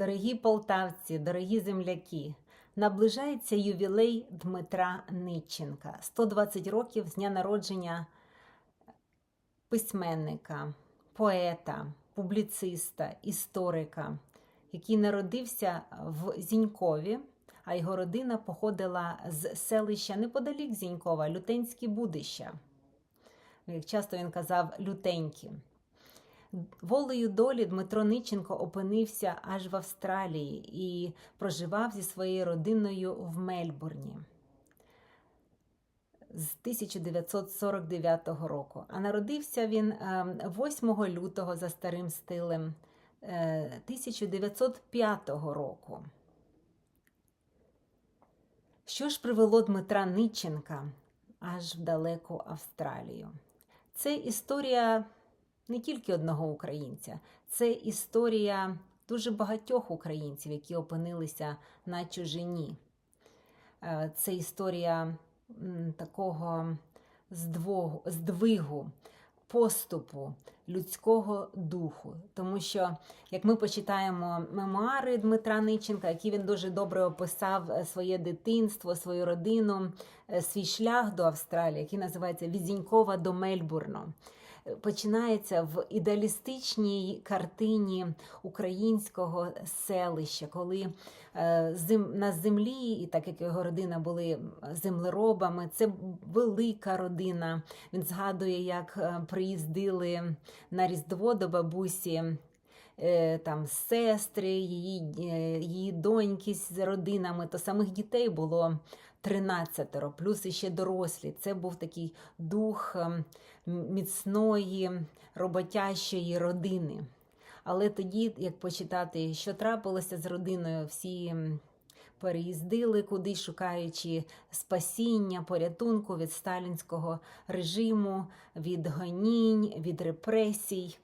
Дорогі полтавці, дорогі земляки, наближається ювілей Дмитра Ниченка. 120 років з дня народження письменника, поета, публіциста, історика, який народився в Зінькові, а його родина походила з селища неподалік Зінькова, Лютенські Будища. Як часто він казав, лютенькі. Волею долі Дмитро Ниченко опинився аж в Австралії і проживав зі своєю родиною в Мельбурні з 1949 року. А народився він е, 8 лютого за старим стилем е, 1905 року. Що ж привело Дмитра Ниченка аж в далеку Австралію? Це історія не тільки одного українця, це історія дуже багатьох українців, які опинилися на чужині. Е, Це історія такого здвигу, поступу людського духу. Тому що, як ми почитаємо мемуари Дмитра Ниченка, які він дуже добре описав е, своє дитинство, свою родину, е, свій шлях до Австралії, який називається Візінькова до Мельбурну починається в ідеалістичній картині українського селища, коли е, на землі, і так як його родина були землеробами, це велика родина. Він згадує, як е, приїздили на Різдво до бабусі. е, Там сестри, її, її доньки з родинами, то самих дітей було 13, плюс іще дорослі. Це був такий дух ем, міцної, роботящої родини. Але тоді, як почитати, що трапилося з родиною, всі переїздили куди, шукаючи спасіння, порятунку від сталінського режиму, від гонінь, від репресій.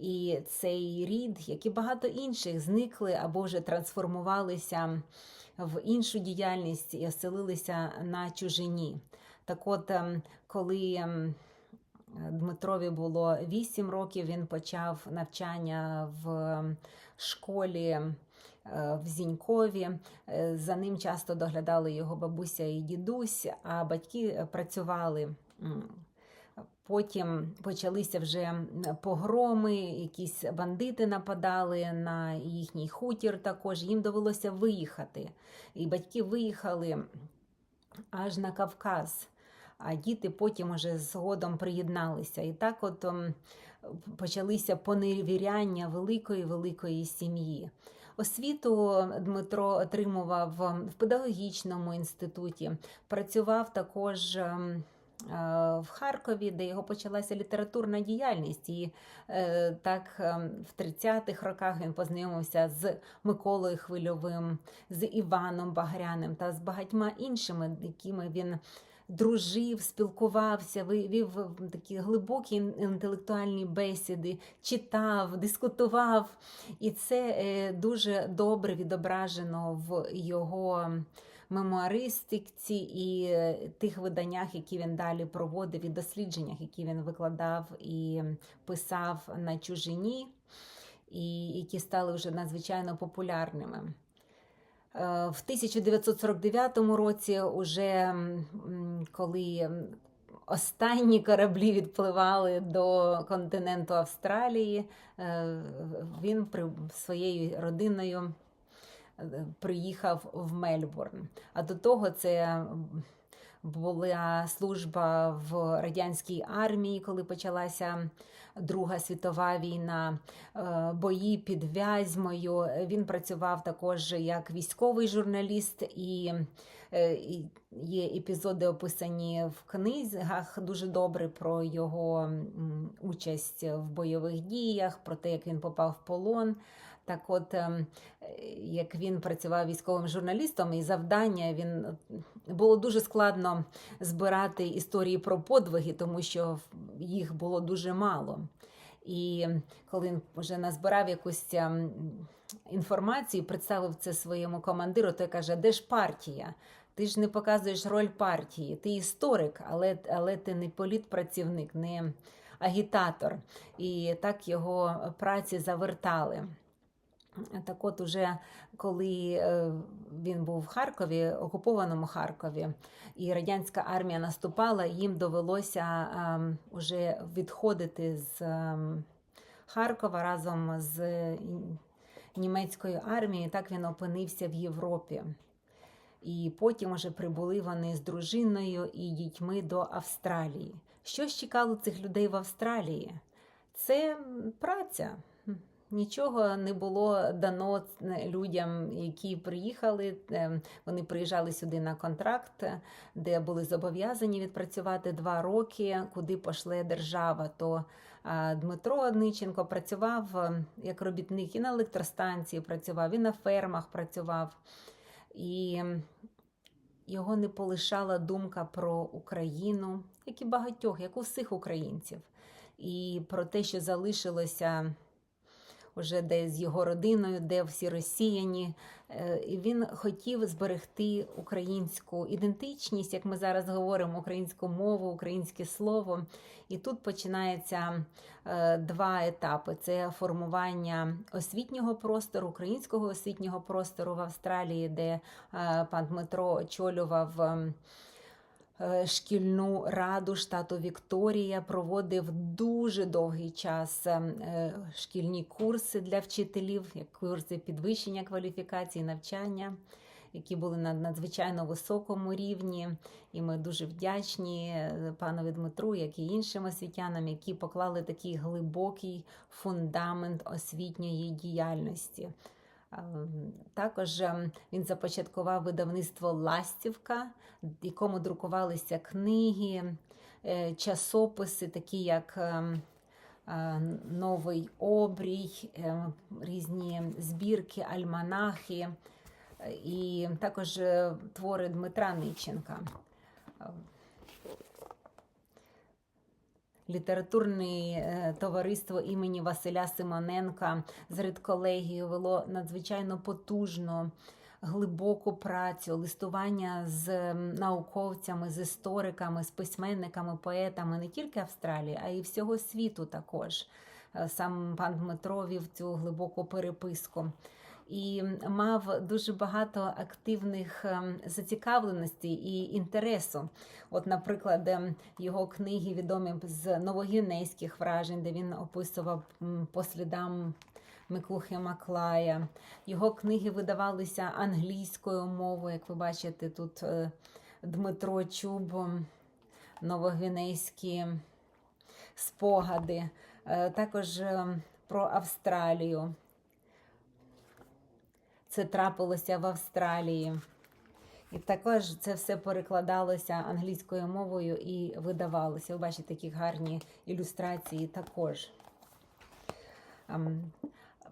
І цей рід, як і багато інших, зникли або вже трансформувалися в іншу діяльність і оселилися на чужині. Так от, ем, коли ем, Дмитрові було 8 років, він почав навчання в школі е, в Зінькові. Е, За ним часто доглядали його бабуся і дідусь, а батьки працювали. Потім почалися вже погроми, якісь бандити нападали на їхній хутір. Також їм довелося виїхати. І батьки виїхали аж на Кавказ, а діти потім уже згодом приєдналися. І так от почалися поневіряння великої великої сім'ї. Освіту Дмитро отримував в педагогічному інституті, працював також. Ем, е, В Харкові, де його почалася літературна діяльність, і е, так е, в 30-х роках він познайомився з Миколою Хвильовим, з Іваном Багряним та з багатьма іншими, якими він дружив, спілкувався, ви- вів такі глибокі інтелектуальні бесіди, читав, дискутував. І це е, дуже добре відображено в його мемуаристиці і е, тих виданнях, які він далі проводив, і дослідженнях, які він викладав і писав на чужині, і які стали вже надзвичайно популярними. Е, В 1949 році, уже коли останні кораблі відпливали до континенту Австралії, е, він своєю родиною приїхав в Мельбурн. А до того це була служба в радянській армії, коли почалася Друга світова війна, е, бої під Вязьмою. Він працював також як військовий журналіст, і е, є епізоди описані в книгах дуже добре про його участь в бойових діях, про те, як він попав в полон. Так, от, ем, е, як він працював військовим журналістом, і завдання він було дуже складно збирати історії про подвиги, тому що їх було дуже мало. І коли він вже назбирав якусь ем, інформацію, представив це своєму командиру, той каже: де ж партія? Ти ж не показуєш роль партії, ти історик, але, але ти не політпрацівник, не агітатор. І так його праці завертали. Так от, уже коли е, він був в Харкові, окупованому Харкові, і радянська армія наступала, їм довелося ем, уже відходити з ем, Харкова разом з німецькою армією. Так він опинився в Європі. І потім уже прибули вони з дружиною і дітьми до Австралії. Що ж чекало цих людей в Австралії? Це праця. Нічого не було дано людям, які приїхали. Е, Вони приїжджали сюди на контракт, де були зобов'язані відпрацювати два роки, куди пошле держава. То Дмитро Одниченко працював е, як робітник і на електростанції працював, і на фермах працював. І його не полишала думка про Україну, як і багатьох, як у всіх українців, і про те, що залишилося уже де з його родиною, де всі росіяні. Е, І він хотів зберегти українську ідентичність, як ми зараз говоримо, українську мову, українське слово. І тут починається е, два етапи: це формування освітнього простору, українського освітнього простору в Австралії, де е, пан Дмитро очолював. Е, Шкільну раду штату Вікторія проводив дуже довгий час ем, е, шкільні курси для вчителів, курси підвищення кваліфікації, навчання, які були на надзвичайно високому рівні. І ми дуже вдячні е, панові Дмитру, як і іншим освітянам, які поклали такий глибокий фундамент освітньої діяльності. Ем, Також ем, він започаткував видавництво Ластівка, в якому друкувалися книги, е, часописи, такі як ем, е, Новий обрій, ем, різні збірки, альманахи, е, і також е, твори Дмитра Ниченка. Літературне товариство імені Василя Симоненка з редколегією вело надзвичайно потужну, глибоку працю, листування з науковцями, з істориками, з письменниками, поетами не тільки Австралії, а й всього світу також. Е, Сам пан Дмитро вів цю глибоку переписку. І мав дуже багато активних ем, зацікавленостей і інтересу. От, наприклад, ем, його книги відомі з новогінейських вражень, де він описував по слідам Миклухи Маклая. Його книги видавалися англійською мовою, як ви бачите, тут е, Дмитро Чуб, новогвінейські спогади. Е, Також ем, про Австралію. Це трапилося в Австралії. І також це все перекладалося англійською мовою і видавалося. Ви бачите такі гарні ілюстрації також.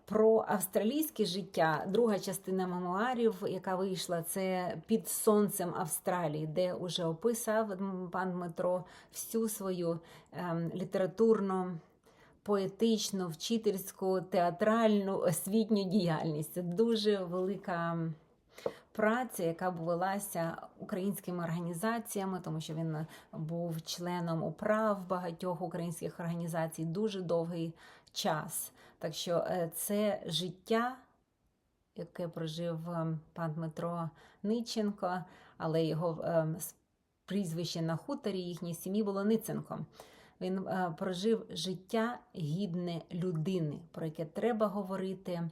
Про австралійське життя, друга частина мемуарів, яка вийшла, це під сонцем Австралії, де вже описав пан Дмитро всю свою ем, літературну поетичну, вчительську, театральну, освітню діяльність. Це дуже велика праця, яка велася українськими організаціями, тому що він був членом управ багатьох українських організацій дуже довгий час. Так що е, це життя, яке прожив е, пан Дмитро Ниченко, але його е, прізвище на хуторі їхній сім'ї було Ниценко. Він е, прожив життя гідне людини, про яке треба говорити.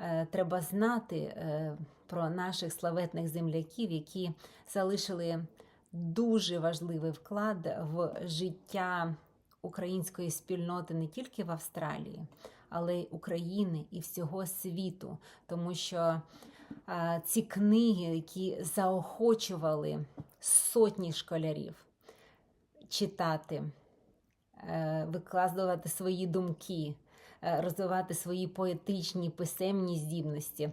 Е, Треба знати е, про наших славетних земляків, які залишили дуже важливий вклад в життя української спільноти не тільки в Австралії, але й України і всього світу, тому що ці книги, які заохочували сотні школярів читати, викладувати свої думки, е, розвивати свої поетичні писемні здібності,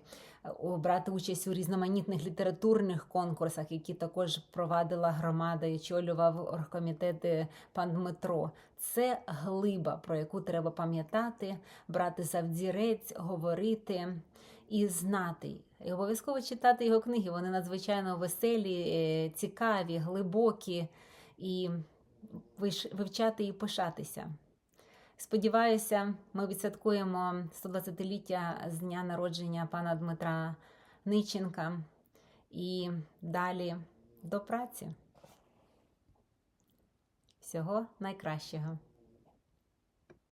е, брати участь у різноманітних літературних конкурсах, які також провадила громада і очолював оргкомітети пан Дмитро. Це глиба, про яку треба пам'ятати, брати за взірець, говорити і знати. І обов'язково читати його книги. Вони надзвичайно веселі, е, цікаві, глибокі і вивчати і пишатися. Сподіваюся, ми відсвяткуємо 120-ліття з дня народження пана Дмитра Ниченка і далі до праці. Всього найкращого!